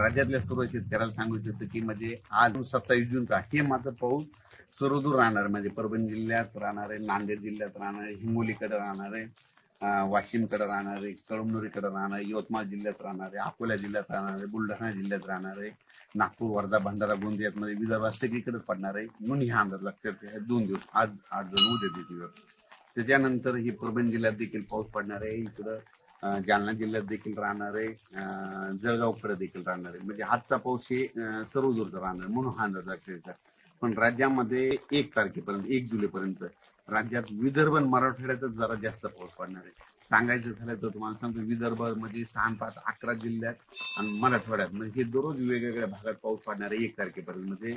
राज्यातल्या सर्व शेतकऱ्याला सांगू इच्छितो की म्हणजे आज सत्तावीस जून का हे माझं पाऊस सर्वदूर राहणार. म्हणजे परभणी जिल्ह्यात राहणार आहे नांदेड जिल्ह्यात राहणार आहे हिंगोलीकडे राहणार आहे वाशिमकडे राहणार आहे कळमनुरीकडे राहणार आहे यवतमाळ जिल्ह्यात राहणार आहे अकोला जिल्ह्यात राहणार आहे बुलढाणा जिल्ह्यात राहणार आहे नागपूर वर्धा भंडारा गोंदियात मध्ये विदर्भात सगळीकडेच पडणार आहे. म्हणून ह्या अंदाज लक्षात दोन दिवस आज आज जण उद्या दिवस त्याच्यानंतर ही परभणी जिल्ह्यात देखील पाऊस पडणार आहे. इकडं जालना जिल्ह्यात देखील राहणार आहे. जळगावकडे देखील राहणार आहे. म्हणजे आजचा पाऊस हे सर्व दूरचा राहणार आहे. म्हणून हा अंदाज लक्षात पण राज्यामध्ये एक तारखेपर्यंत एक जुलैपर्यंत राज्यात विदर्भ आणि मराठवाड्यातच जरा जास्त पाऊस पडणार आहे. सांगायचं झालं तर तुम्हाला सांगतो विदर्भामध्ये सहा पाच अकरा जिल्ह्यात आणि मराठवाड्यात. म्हणजे हे दररोज वेगवेगळ्या भागात पाऊस पडणार आहे एक तारखेपर्यंत. म्हणजे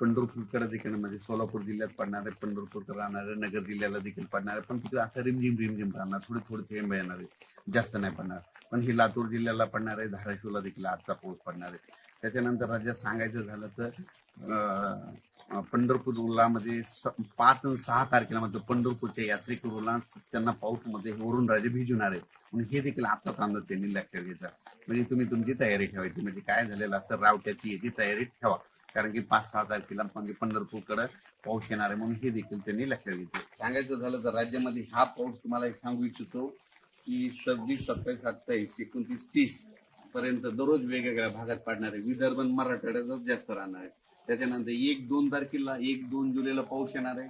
पंढरपूरकर देखील म्हणजे सोलापूर जिल्ह्यात पडणार आहे पंढरपूरकडे राहणार आहे नगर जिल्ह्याला देखील पडणार आहे पण तिकडे आता रिमझिम रिमझिम राहणार थोडे थोडे थेंब येणार आहे जास्त नाही पडणार. पण हे लातूर जिल्ह्याला पडणार आहे धाराशिवला देखील आजचा पाऊस पडणार आहे. त्याच्यानंतर राज्यात सांगायचं झालं तर पंढरपूर पंढरपूरला म्हणजे स- पाच आणि सहा तारखेला म्हणजे पंढरपूरच्या यात्रेकरूला त्यांना पाऊसमध्ये वरून राजे भिजवणार आहे. म्हणून हे देखील आत्ताच अंदाज त्यांनी लक्षात घ्यायचा. म्हणजे तुम्ही तुमची तयारी ठेवायची. म्हणजे काय झालेलं असं रावट्याची याची तयारी ठेवा. कारण की पाच सहा तारखेला म्हणजे पंढरपूरकडे पाऊस येणार आहे म्हणून हे देखील त्यांनी लक्षात घेतले. सांगायचं झालं तर राज्यामध्ये हा पाऊस तुम्हाला एक सांगू इच्छितो की सव्वीस सत्तावीस अठ्ठावीस एकोणतीस तीस पर्यंत दररोज वेगवेगळ्या भागात पडणार आहे विदर्भ आणि मराठवाड्यातच जास्त राहणार आहे त्याच्यानंतर एक दोन तारखेला एक दोन जुलैला पाऊस येणार आहे.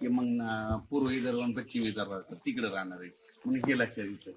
की मग पूर्व विदर्भ आणि पश्चिम विदर्भात तिकडे राहणार आहे. म्हणून हे लक्षात येतं